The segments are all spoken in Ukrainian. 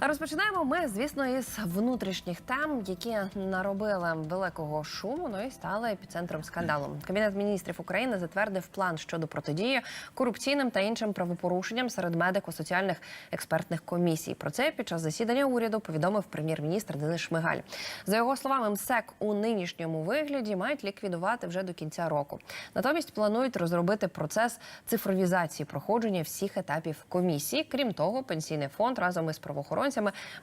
Розпочинаємо ми, звісно, із внутрішніх тем, які наробили великого шуму, ну і стали епіцентром скандалу. Кабінет міністрів України затвердив план щодо протидії корупційним та іншим правопорушенням серед медико-соціальних експертних комісій. Про це під час засідання уряду повідомив прем'єр-міністр Денис Шмигаль. За його словами, МСЕК у нинішньому вигляді мають ліквідувати вже до кінця року. Натомість планують розробити процес цифровізації проходження всіх етапів комісії. Крім того, пенсійний фонд разом із правоохоронцями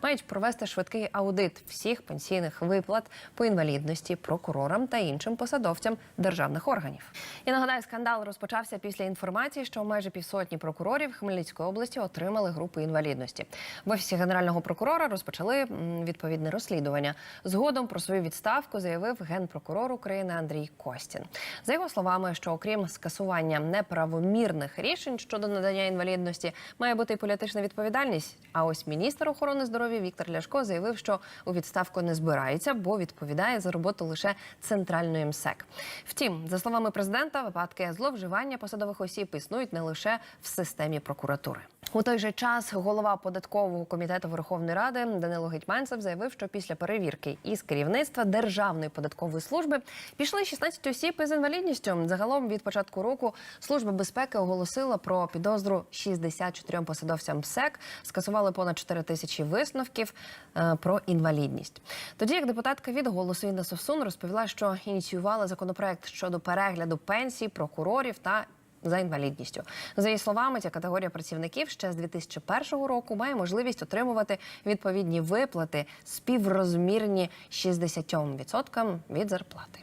мають провести швидкий аудит всіх пенсійних виплат по інвалідності прокурорам та іншим посадовцям державних органів. І нагадаю, скандал розпочався після інформації, що майже півсотні прокурорів Хмельницької області отримали групи інвалідності. В офісі генерального прокурора розпочали відповідне розслідування. Згодом про свою відставку заявив генпрокурор України Андрій Костін. За його словами, що окрім скасування неправомірних рішень щодо надання інвалідності, має бути і політична відповідальність. А ось міністр охорони здоров'я Віктор Ляшко заявив, що у відставку не збирається, бо відповідає за роботу лише центральної МСЕК. Втім, за словами президента, випадки зловживання посадових осіб існують не лише в системі прокуратури. У той же час голова податкового комітету Верховної Ради Данило Гетьманцев заявив, що після перевірки із керівництва Державної податкової служби пішли 16 осіб із інвалідністю. Загалом від початку року служба безпеки оголосила про підозру 64 посадовцям МСЕК, скасували понад 4 тисячі висновків е, про інвалідність. Тоді як депутатка від голосу Інна Совсун розповіла, що ініціювала законопроект щодо перегляду пенсій прокурорів та за інвалідністю. За її словами, ця категорія працівників ще з 2001 року має можливість отримувати відповідні виплати співрозмірні 60% від зарплати.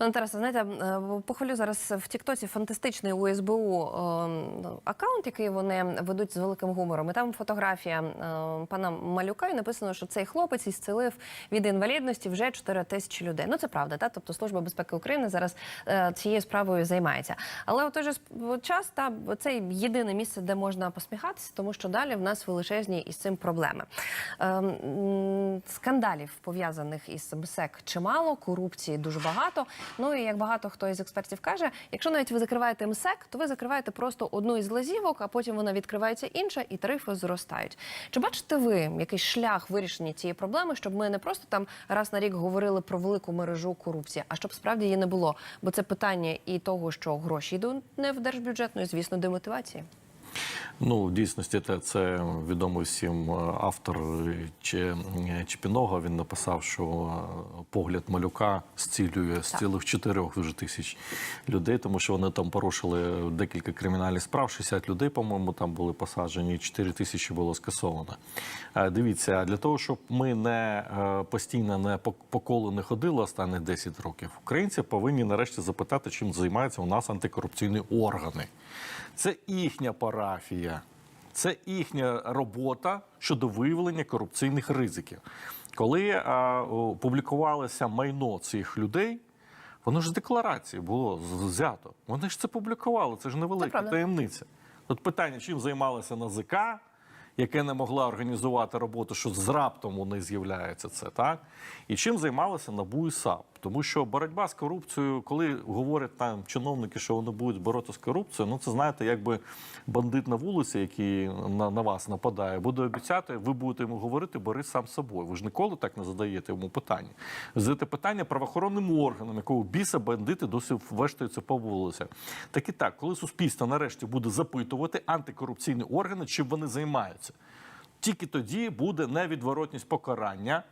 Пане Тарасе, знаєте, е, похвалю зараз в Тіктоці фантастичний у СБУ е, аккаунт, який вони ведуть з великим гумором. І там фотографія е, пана Малюка і написано, що цей хлопець ісцелив від інвалідності вже 4 тисячі людей. Ну це правда, та тобто служба безпеки України зараз цією справою займається. Але у той же час та це єдине місце, де можна посміхатися, тому що далі в нас величезні із цим проблеми. Скандалів пов'язаних із МСЕК чимало, корупції дуже багато. Ну і як багато хто із експертів каже, якщо навіть ви закриваєте МСЕК, то ви закриваєте просто одну із лазівок, а потім вона відкривається інша, і тарифи зростають. Чи бачите ви якийсь шлях вирішення цієї проблеми, щоб ми не просто там раз на рік говорили про велику мережу корупції, а щоб справді її не було? Бо це питання і того, що гроші йдуть не в держбюджет, ну і звісно, демотивації. Ну, в дійсності це, це відомий всім е, автор е, Чепіного. Він написав, що е, погляд малюка зцілює зцілив 4 вже тисяч людей, тому що вони там порушили декілька кримінальних справ. 60 людей, по-моєму, там були посаджені, 4 тисячі було скасовано. Дивіться, для того, щоб ми не постійно не по, по колу не ходили останні 10 років, українці повинні нарешті запитати, чим займаються у нас антикорупційні органи. Це їхня парафія, це їхня робота щодо виявлення корупційних ризиків. Коли а, о, публікувалося майно цих людей, воно ж з декларації було взято. Вони ж це публікували, це ж невелика правда. таємниця. От питання, чим займалася НАЗК, яке не могла організувати роботу, що з раптом у них з'являється це, так? І чим займалася НАБУ і САП. Тому що боротьба з корупцією, коли говорять там чиновники, що вони будуть боротися з корупцією, ну це знаєте, якби бандит на вулиці, який на, на вас нападає, буде обіцяти, ви будете йому говорити, бери сам собою. Ви ж ніколи так не задаєте йому питання. Задаєте питання правоохоронним органам, якого біса бандити досі вештаються по вулицях. Так і так, коли суспільство нарешті буде запитувати антикорупційні органи, чим вони займаються, тільки тоді буде невідворотність покарання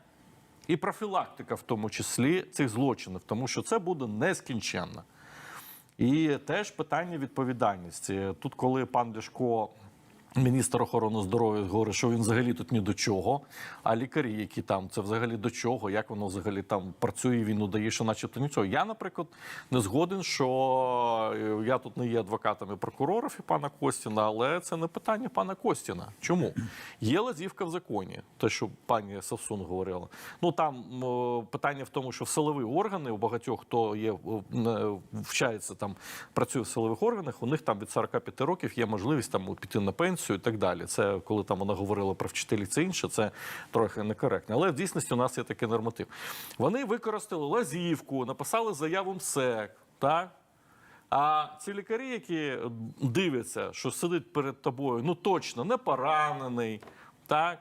і профілактика, в тому числі цих злочинів, тому що це буде нескінченно. І теж питання відповідальності. Тут, коли пан Ляшко, міністр охорони здоров'я, говорить, що він взагалі тут ні до чого, а лікарі, які там, це взагалі до чого, як воно взагалі там працює, він удає, що начебто нічого. Я, наприклад, не згоден, що е, я тут не є адвокатом і прокурорів і пана Костіна, але це не питання пана Костіна. Чому? Є лазівка в законі, те, що пані Савсун говорила. Ну там питання в тому, що в силові органи у багатьох, хто є е, вчається там, працює в силових органах, у них там від 45 років є можливість там піти на пенсію і так далі. Це коли там вона говорила про вчителів, це інше, це трохи некоректно. Але в дійсності у нас є такий норматив. Вони використали лазівку, написали заяву МСЕК, так? А ці лікарі, які дивляться, що сидить перед тобою, ну точно не поранений, так?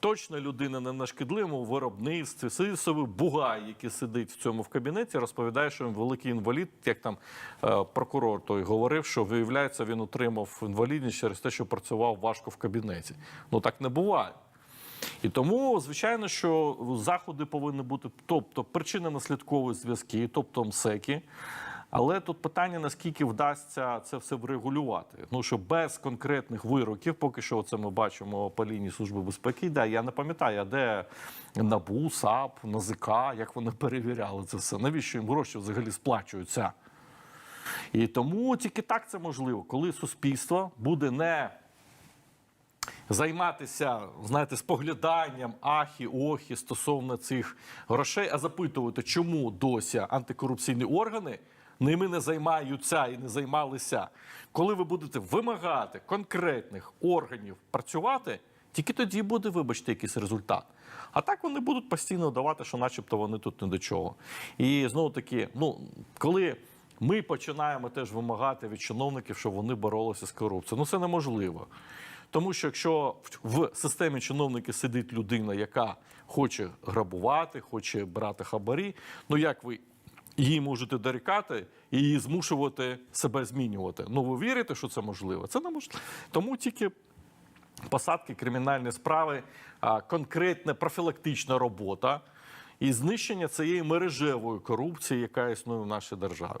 Точно людина не на шкідливому виробництві. Собі бугай, який сидить в цьому в кабінеті, розповідає, що він великий інвалід. Як там е, прокурор той говорив, що виявляється, він отримав інвалідність через те, що працював важко в кабінеті. Ну так не буває. І тому, звичайно, що заходи повинні бути, тобто причинно-наслідкові зв'язки, тобто МСЕКи. Але тут питання, наскільки вдасться це все врегулювати. Ну що без конкретних вироків, поки що це ми бачимо по лінії Служби безпеки. Да, я не пам'ятаю, а де НАБУ, САП, НАЗК, як вони перевіряли це все. Навіщо їм гроші взагалі сплачуються? І тому тільки так це можливо, коли суспільство буде не займатися, знаєте, спогляданням ахі, охі стосовно цих грошей, а запитувати, чому досі антикорупційні органи ними не займаються і не займалися. Коли ви будете вимагати конкретних органів працювати, тільки тоді буде, вибачте, якийсь результат. А так вони будуть постійно давати, що начебто вони тут не до чого. І знову таки, ну коли ми починаємо теж вимагати від чиновників, щоб вони боролися з корупцією, ну це неможливо. Тому що якщо в системі чиновників сидить людина, яка хоче грабувати, хоче брати хабарі, ну як ви її можете дорікати і її змушувати себе змінювати? Ну ви вірите, що це можливо? Це неможливо. Тому тільки посадки, кримінальні справи, конкретна профілактична робота і знищення цієї мережевої корупції, яка існує в нашій державі.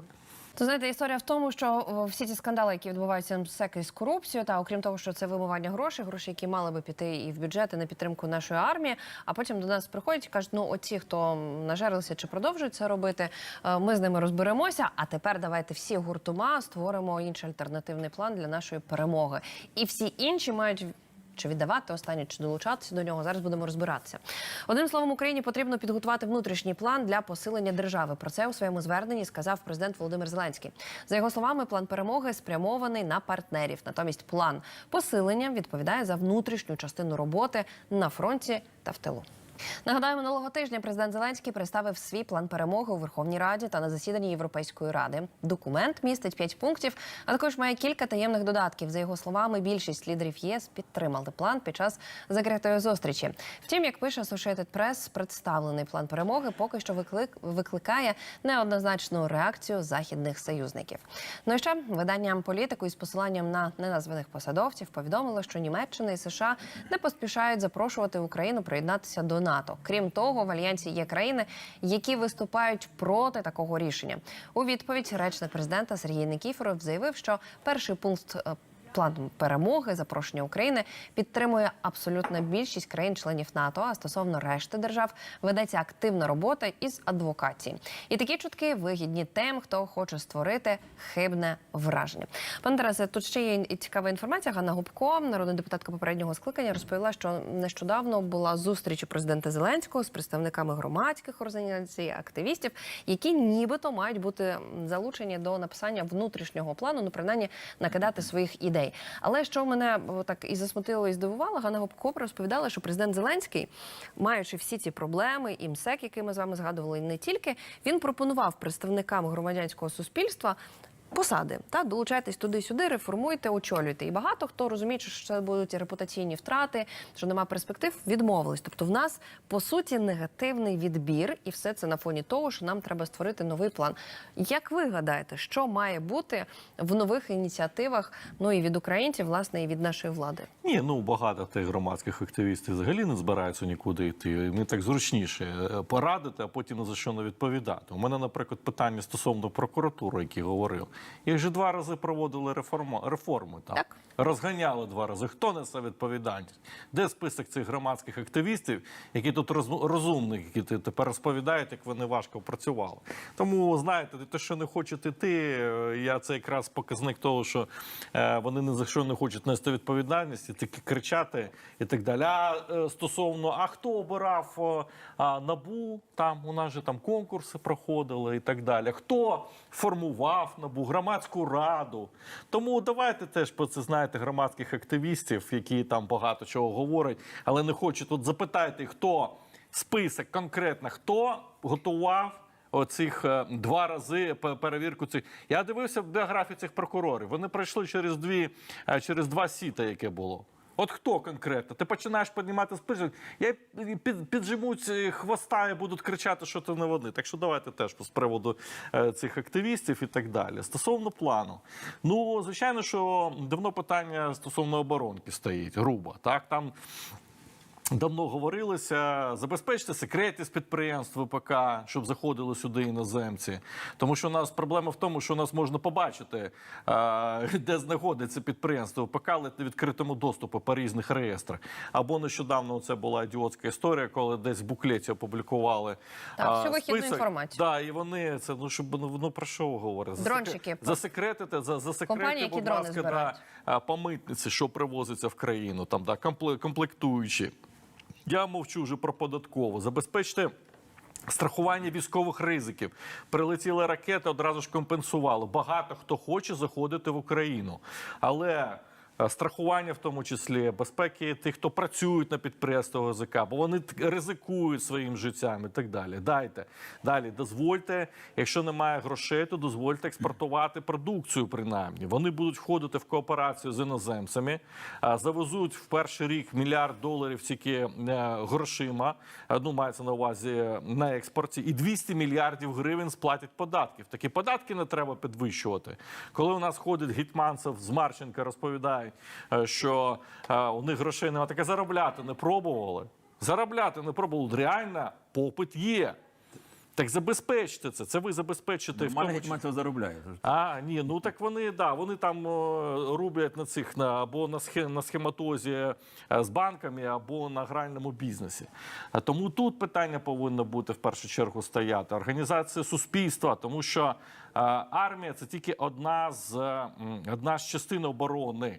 То знаєте, історія в тому, що всі ці скандали, які відбуваються МСЕК з корупцією, та окрім того, що це вимивання грошей, гроші, які мали би піти і в бюджет, і на підтримку нашої армії. А потім до нас приходять і кажуть, ну оці, хто нажерлися чи продовжують це робити, е, ми з ними розберемося. А тепер давайте всі гуртома створимо інший альтернативний план для нашої перемоги. І всі інші мають. Чи віддавати останнє, чи долучатися до нього зараз будемо розбиратися. Одним словом, Україні потрібно підготувати внутрішній план для посилення держави. Про це у своєму зверненні сказав президент Володимир Зеленський. За його словами, план перемоги спрямований на партнерів. Натомість, план посилення відповідає за внутрішню частину роботи на фронті та в тилу. Нагадаю, минулого тижня президент Зеленський представив свій план перемоги у Верховній Раді та на засіданні Європейської ради. Документ містить п'ять пунктів, а також має кілька таємних додатків. За його словами, більшість лідерів ЄС підтримали план під час закритої зустрічі. Втім, як пише Associated Press, представлений план перемоги поки що виклик викликає неоднозначну реакцію західних союзників. Ну і ще видання політику із посиланням на неназваних посадовців повідомило, що Німеччина і США не поспішають запрошувати Україну приєднатися до НАТО. Крім того, в альянсі є країни, які виступають проти такого рішення. У відповідь речник президента Сергій Никіфоров заявив, що перший пункт. План перемоги запрошення України підтримує абсолютна більшість країн-членів НАТО. А стосовно решти держав ведеться активна робота із адвокації. І такі чутки вигідні тим, хто хоче створити хибне враження. Пане Тарасе, тут ще є цікава інформація. Ганна Губко, народна депутатка попереднього скликання, розповіла, що нещодавно була зустріч у президента Зеленського з представниками громадських організацій, активістів, які нібито мають бути залучені до написання внутрішнього плану, ну принаймні накидати своїх ідей. Але що мене так і засмутило, і здивувало, Ганна Гопко розповідала, що президент Зеленський, маючи всі ці проблеми, і МСЕК, який ми з вами згадували, і не тільки, він пропонував представникам громадянського суспільства. Посади та долучайтесь туди-сюди, реформуйте, очолюйте. І багато хто розуміючи, що це будуть репутаційні втрати, що нема перспектив, відмовились. Тобто, в нас по суті негативний відбір, і все це на фоні того, що нам треба створити новий план. Як ви гадаєте, що має бути в нових ініціативах? Ну і від українців, власне, і від нашої влади? Ні, ну багато тих громадських активістів взагалі не збираються нікуди йти. Мені так зручніше е, порадити, а потім за що не відповідати. У мене, наприклад, питання стосовно прокуратури, який говорив. Їх вже два рази проводили реформу, реформи там. Так. Розганяли два рази. Хто несе відповідальність? Де список цих громадських активістів, які тут роз- розумні, які тепер розповідають, як вони важко працювали. Тому знаєте, те, що не хочуть іти, е, я це якраз показник того, що е, вони ні за що не хочуть нести відповідальність, і таки кричати і так далі. А е, стосовно, а хто обирав а, набу? Там у нас же там конкурси проходили і так далі. Хто формував набу, громадську раду? Тому давайте теж про це знаєте громадських активістів, які там багато чого говорять, але не хочуть. От запитайте, хто список конкретно, хто готував. Оцих е, два рази пе- перевірку цих. Я дивився біографію цих прокурорів. Вони пройшли через дві е, через два сіта, яке було. От хто конкретно? Ти починаєш піднімати список, я під, піджимуть хвоста і будуть кричати, що це не вони. Так що давайте теж з приводу е, цих активістів і так далі. Стосовно плану, ну звичайно, що давно питання стосовно оборонки стоїть, грубо. Так там Давно говорилося забезпечте секретність підприємств ВПК, щоб заходили сюди іноземці. Тому що у нас проблема в тому, що у нас можна побачити, де знаходиться підприємство ВПК, але на відкритому доступу по різних реєстрах. Або нещодавно це була ідіотська історія, коли десь в буклеті опублікували Так, всю вихідну інформацію. Да, і вони це ну щоб ну, ну про що говорять? Дрончики. засекретити, за засекретити, будь дрони ласка, збирають. да, а, по митниці, що привозиться в країну, там да компле- комплектуючі. Я мовчу вже про податкову. Забезпечте. Страхування військових ризиків прилетіли ракети, одразу ж компенсували. Багато хто хоче заходити в Україну, але страхування, в тому числі безпеки тих, хто працюють на підприємствах ОЗК, бо вони ризикують своїм життям і так далі. Дайте далі, дозвольте, якщо немає грошей, то дозвольте експортувати продукцію. Принаймні вони будуть входити в кооперацію з іноземцями, завезуть в перший рік мільярд доларів тільки е, грошима. е, Ну мається на увазі на експорті, і 200 мільярдів гривень сплатять податків. Такі податки не треба підвищувати. Коли у нас ходить Гетьманцев з Марченка, розповідають, е, що е, у них грошей немає, таке заробляти не пробували. Заробляти не пробували. Реально попит є. Так забезпечте це. Це ви забезпечите в тому числі- гетьманцев заробляє. а, ні, ну так вони да, вони там е, рублять на цих на або на схе, на схематозі з банками, або на гральному бізнесі. А тому тут питання повинно бути в першу чергу стояти. Організація суспільства, тому що армія це тільки одна з одна з частин оборони.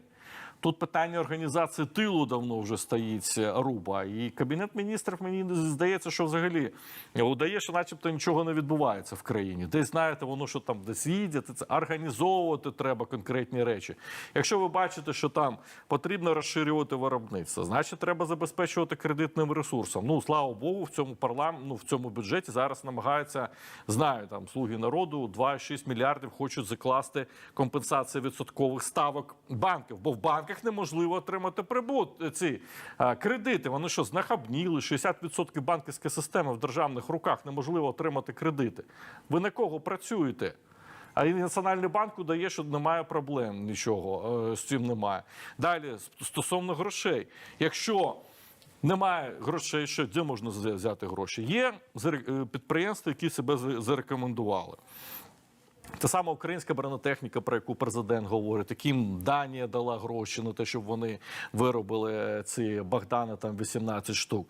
Тут питання організації тилу давно вже стоїть е, руба. І кабінет міністрів мені здається, що взагалі удає, що начебто нічого не відбувається в країні. Десь знаєте, воно що там десь їде, це організовувати треба конкретні речі. Якщо ви бачите, що там потрібно розширювати виробництво, значить треба забезпечувати кредитним ресурсом. Ну слава Богу, в цьому парламент, ну в цьому бюджеті зараз намагаються, знаю, там слуги народу 2,6 мільярдів хочуть закласти компенсацію відсоткових ставок банків, бо в банках неможливо отримати прибут ці а, кредити. Вони що знахабніли 60% банківської системи в державних руках неможливо отримати кредити. Ви на кого працюєте? А і Національний банк дає, що немає проблем нічого е, з цим немає. Далі стосовно грошей, якщо немає грошей, що де можна взяти гроші? Є е, підприємства, які себе зарекомендували. Та сама українська бронетехніка, про яку президент говорить, яким Данія дала гроші на те, щоб вони виробили ці Богдани там 18 штук.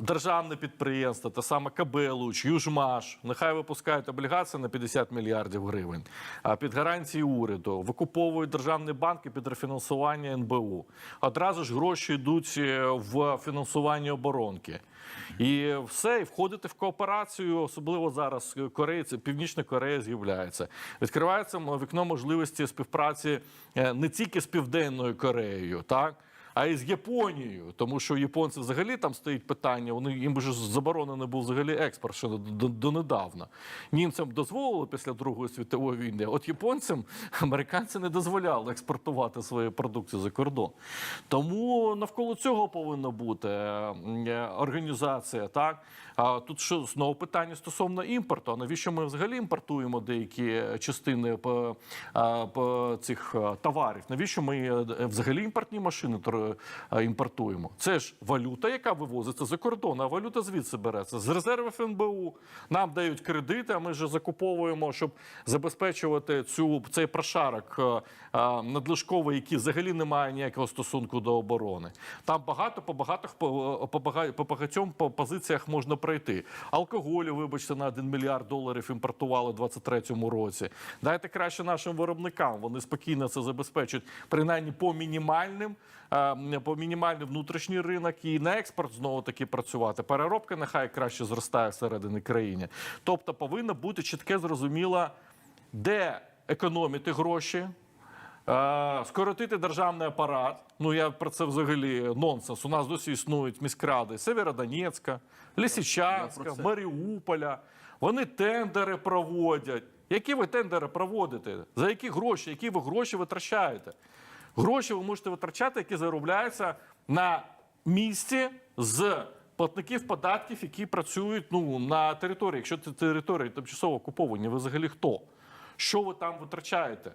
Державне підприємство, та саме Кабелуч, Южмаш, нехай випускають облігації на 50 мільярдів гривень. А під гарантії уряду викуповують державні банки під рефінансування НБУ. Одразу ж гроші йдуть е, в фінансування оборонки. І все, і входити в кооперацію, особливо зараз корейці, Північна Корея з'являється. Відкривається вікно можливості співпраці е, не тільки з Південною Кореєю, так. А і з Японією, тому що японці взагалі там стоїть питання. Вони їм ж заборонений був взагалі експорт ще до, до, донедавна. Німцям дозволили після Другої світової війни. От японцям американці не дозволяли експортувати свою продукцію за кордон. Тому навколо цього повинна бути е, е, організація. Так а тут що знову питання стосовно імпорту. А навіщо ми взагалі імпортуємо деякі частини по, по цих товарів? Навіщо ми е, взагалі імпортні машини імпортуємо? Це ж валюта, яка вивозиться за кордон, а валюта звідси береться з резервів НБУ. Нам дають кредити, а ми ж закуповуємо, щоб забезпечувати цю цей прошарок е, е, надлишковий, який взагалі не має ніякого стосунку до оборони. Там багато по багатих по, по, багатьом по позиціях можна пройти. Алкоголю, вибачте, на 1 мільярд доларів імпортували в 23-му році. Дайте краще нашим виробникам. Вони спокійно це забезпечують, принаймні по мінімальним. По мінімальний внутрішній ринок і на експорт знову таки працювати. Переробка нехай краще зростає всередині країни. Тобто повинно бути чітке зрозуміло, де економити гроші, Е, Скоротити державний апарат. Ну я про це взагалі нонсенс. У нас досі існують міськради Северодонецька, Лисичанська. Маріуполя. Вони тендери проводять. Які ви тендери проводите? За які гроші? Які ви гроші витрачаєте? Гроші ви можете витрачати, які заробляються на місці з платників податків, які працюють ну, на території. Якщо це території тимчасово окуповані, ви взагалі хто? Що ви там витрачаєте?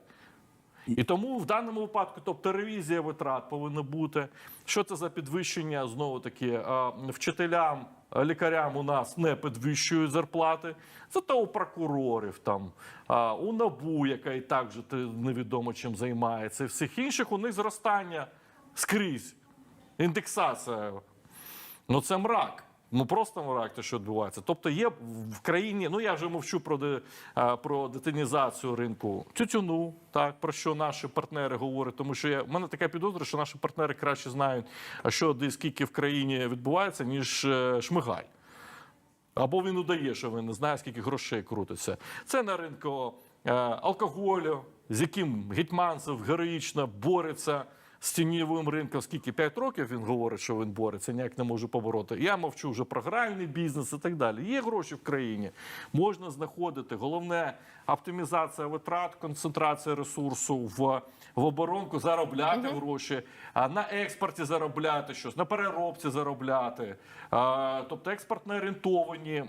І тому в даному випадку, тобто ревізія витрат повинна бути. Що це за підвищення? Знову таки, е, вчителям, лікарям у нас не підвищують зарплати. Зато у прокурорів, там, у НАБУ, яка і так же невідомо чим займається, і всіх інших у них зростання скрізь. Індексація. Ну це мрак. Ну просто те, що відбувається. Тобто є в країні, ну я вже мовчу про, де, про детинізацію ринку тютюну, так про що наші партнери говорять. Тому що я в мене така підозра, що наші партнери краще знають, що де скільки в країні відбувається, ніж е, шмигай. Або він удає, що він не знає, скільки грошей крутиться. Це на ринку е, алкоголю, з яким Гетьманцев героїчно бореться з тіньовим ринком. Скільки 5 років він говорить, що він бореться, ніяк не може побороти. Я мовчу вже про гральний бізнес і так далі. Є гроші в країні, можна знаходити. Головне оптимізація витрат, концентрація ресурсу в, в оборонку, заробляти гроші, а на експорті заробляти щось, на переробці заробляти. Тобто експортно орієнтовані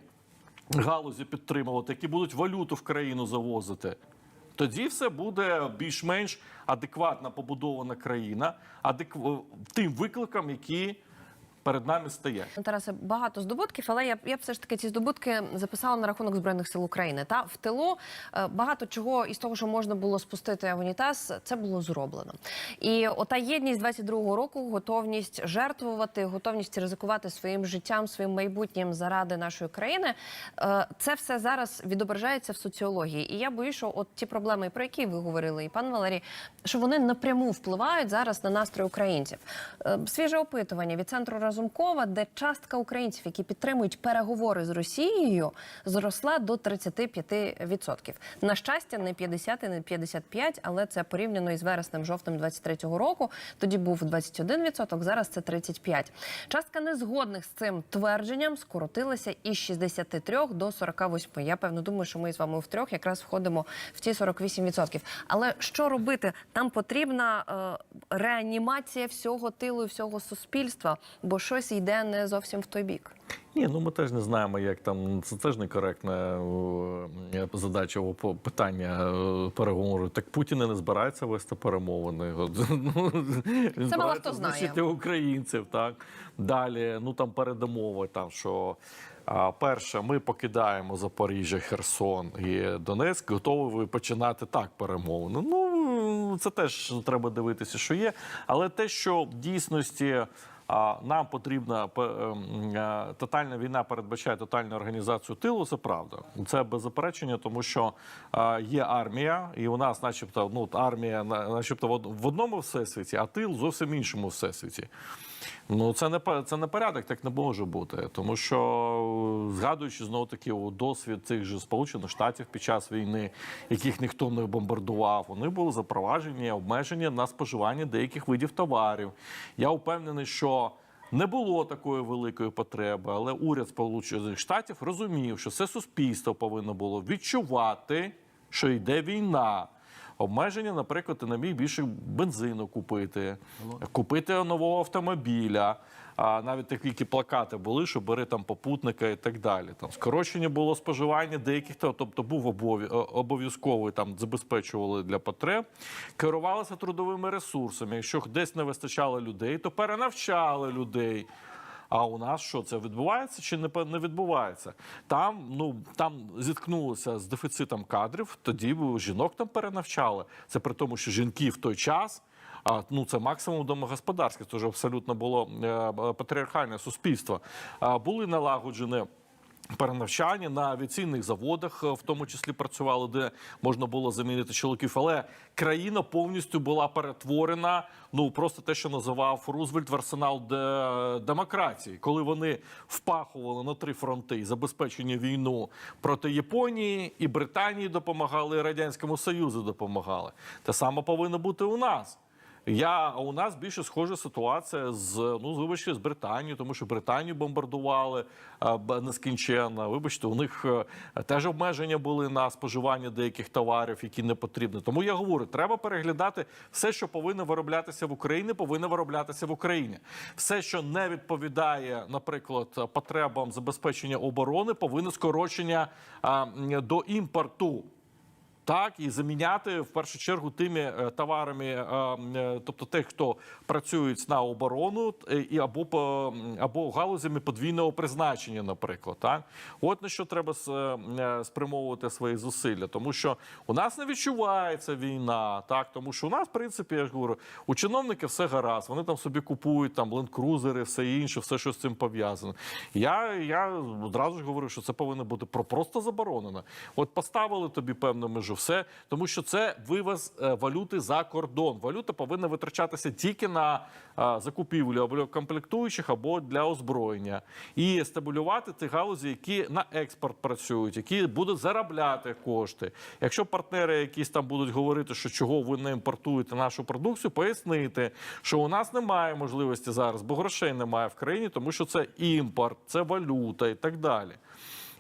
галузі підтримувати, які будуть валюту в країну завозити. Тоді все буде більш-менш адекватно побудована країна, адекв... тим викликам, які перед нами стоять. Ну, Тарасе, багато здобутків, але я, я б все ж таки ці здобутки записала на рахунок збройних сил України. Та в тилу е, багато чого із того, що можна було спустити в унітаз, це було зроблено. І ота єдність 22-го року, готовність жертвувати, готовність ризикувати своїм життям, своїм майбутнім заради нашої країни. е, Це все зараз відображається в соціології. І я боюсь, що от ті проблеми, про які ви говорили, і пан Валерій, що вони напряму впливають зараз на настрій українців. Е, Свіже опитування від центру Разумкова, де частка українців, які підтримують переговори з Росією, зросла до 35%. На щастя, не 50 і не 55, але це порівняно із вереснем жовтим 23-го року. Тоді був 21%, зараз це 35%. Частка незгодних з цим твердженням скоротилася із 63 до 48. Я певно думаю, що ми з вами втрьох якраз входимо в ті 48%. Але що робити? Там потрібна е, реанімація всього тилу і всього суспільства, бо щось йде не зовсім в той бік. Ні, ну ми теж не знаємо, як там це теж некоректна е, задача питання е, переговору. Так Путін не збирається вести перемовини. Ну, Він Це мало хто знає. українців. Так далі, ну там передумови, там що. Перше, ми покидаємо Запоріжжя, Херсон і Донецьк, готові починати так перемовини. Ну це теж треба дивитися, що є. Але те, що в дійсності нам потрібна ем, е, тотальна війна, передбачає тотальну організацію тилу. Це правда. Це без заперечення, тому що е, є армія, і у нас, начебто, ну армія, начебто, в одному всесвіті, а тил зовсім іншому всесвіті. Ну це не це не порядок, так не може бути. Тому що е, згадуючи знову таки досвід цих же сполучених штатів під час війни, яких ніхто не бомбардував, вони були запроваджені обмеження на споживання деяких видів товарів. Я впевнений, що. Не було такої великої потреби, але уряд Сполучених Штатів розумів, що це суспільство повинно було відчувати, що йде війна. Обмеження, наприклад, ти не міг більше бензину купити, купити нового автомобіля. А навіть такі плакати були, що бери там попутника і так далі. Там скорочення було споживання деяких, то- тобто був обов'я- обов'язковий там забезпечували для потреб, керувалися трудовими ресурсами. Якщо десь не вистачало людей, то перенавчали людей. А у нас що це відбувається чи не не відбувається? Там ну там зіткнулося з дефіцитом кадрів. Тоді жінок там перенавчали. Це при тому, що жінки в той час. А ну це максимум домогосподарське, це вже абсолютно було е, патріархальне суспільство. Були налагоджені перенавчання на авіаційних заводах, е, в тому числі працювали, де можна було замінити чоловіків. Але країна повністю була перетворена. Ну просто те, що називав Рузвельт в арсенал де- демократії, коли вони впахували на три фронти і забезпечення війну проти Японії і Британії допомагали, і радянському Союзу допомагали. Те саме повинно бути у нас. Я у нас більше схожа ситуація з ну вибачте з Британією, тому що Британію бомбардували нескінченно. Вибачте, у них е, теж обмеження були на споживання деяких товарів, які не потрібні. Тому я говорю, треба переглядати все, що повинно вироблятися в Україні, повинно вироблятися в Україні. Все, що не відповідає, наприклад, потребам забезпечення оборони, повинно скорочення до імпорту. Так, і заміняти в першу чергу тими е, товарами, е, е, тобто тих, хто працюють на оборону, і або або галузями подвійного призначення, наприклад. Так, от на що треба спрямовувати свої зусилля, тому що у нас не відчувається війна, так тому що у нас, в принципі, я ж говорю, у чиновників все гаразд. Вони там собі купують там ленд-крузери, все інше, все, що з цим пов'язано. Я, я одразу ж говорю, що це повинно бути про просто заборонено. От поставили тобі певну межу, все, тому що це вивез е, валюти за кордон. Валюта повинна витрачатися тільки на е, закупівлю або комплектуючих, або для озброєння, і стабілювати ті галузі, які на експорт працюють, які будуть заробляти кошти. Якщо партнери якісь там будуть говорити, що чого ви не імпортуєте нашу продукцію, пояснити, що у нас немає можливості зараз, бо грошей немає в країні, тому що це імпорт, це валюта і так далі.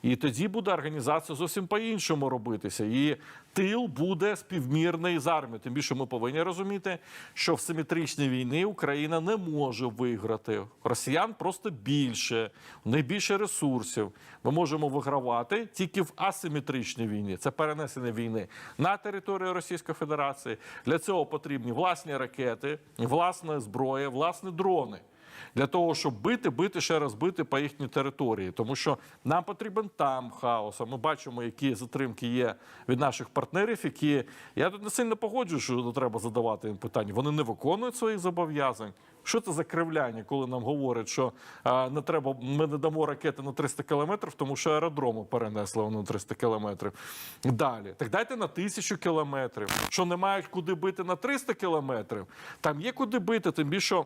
І тоді буде організація зовсім по-іншому робитися. І тил буде співмірний з армією. Тим більше ми повинні розуміти, що в симетричній війні Україна не може виграти. Росіян просто більше, них більше ресурсів. Ми можемо вигравати тільки в асиметричній війні. Це перенесення війни на територію Російської Федерації. Для цього потрібні власні ракети, власна зброя, власні дрони для того, щоб бити, бити ще раз бити по їхній території, тому що нам потрібен там хаос. А Ми бачимо, які затримки є від наших партнерів, які я тут не сильно погоджую, що треба задавати їм питання. Вони не виконують своїх зобов'язань. Що це за кривляння, коли нам говорять, що а, не треба, ми не дамо ракети на 300 кілометрів, тому що аеродрому перенесли на 300 кілометрів. Далі, так дайте на тисячу кілометрів. Що не мають куди бити на 300 кілометрів? Там є куди бити, тим більше.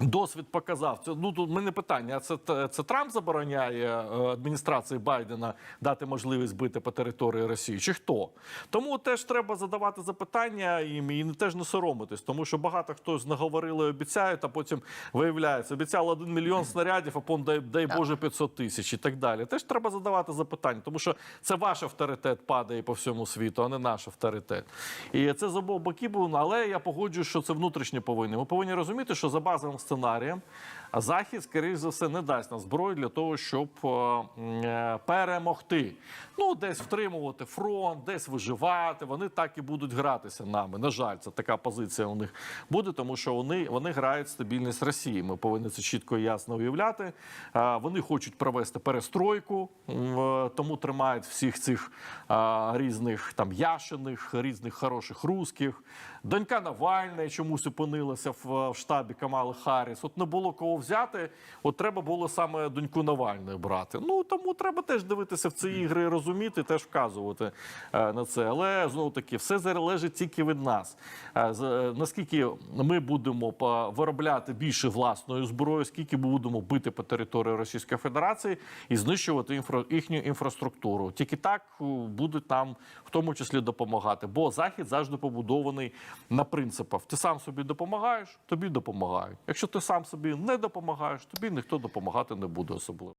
Досвід показав це. Ну тут мене питання. Це це Трамп забороняє е, адміністрації Байдена дати можливість бити по території Росії? Чи хто? Тому теж треба задавати запитання їм і теж не соромитись, тому що багато хто наговорили, обіцяють, а потім виявляється, обіцяли один мільйон снарядів, а потім дай, дай Боже 500 тисяч і так далі. Теж треба задавати запитання, тому що це ваш авторитет падає по всьому світу, а не наш авторитет. І це з обох боків але я погоджую, що це внутрішнє повинні. Ми повинні розуміти, що за базовим сценарієм Захід, скоріш за все, не дасть нам зброю для того, щоб е, е, перемогти. Ну, десь втримувати фронт, десь виживати. Вони так і будуть гратися нами. На жаль, це така позиція у них буде, тому що вони, вони грають стабільність Росії. Ми повинні це чітко і ясно уявляти. Е, Вони хочуть провести перестройку, тому тримають всіх цих різних там яшених, різних хороших русських. Донька Навальної чомусь опинилася в, штабі Камали Харріс. От не було кого взяти. От треба було саме доньку Навальної брати. Ну тому треба теж дивитися в ці ігри, розуміти, теж вказувати е, на це. Але знову таки, все залежить тільки від нас. Е, е, наскільки ми будемо виробляти більше власної зброї, скільки ми будемо бити по території Російської Федерації і знищувати інфра, їхню інфраструктуру. Тільки так будуть нам в тому числі допомагати. Бо захід завжди побудований на принципах: ти сам собі допомагаєш, тобі допомагають. Якщо ти сам собі не допомагаєш, тобі ніхто допомагати не буде особливо.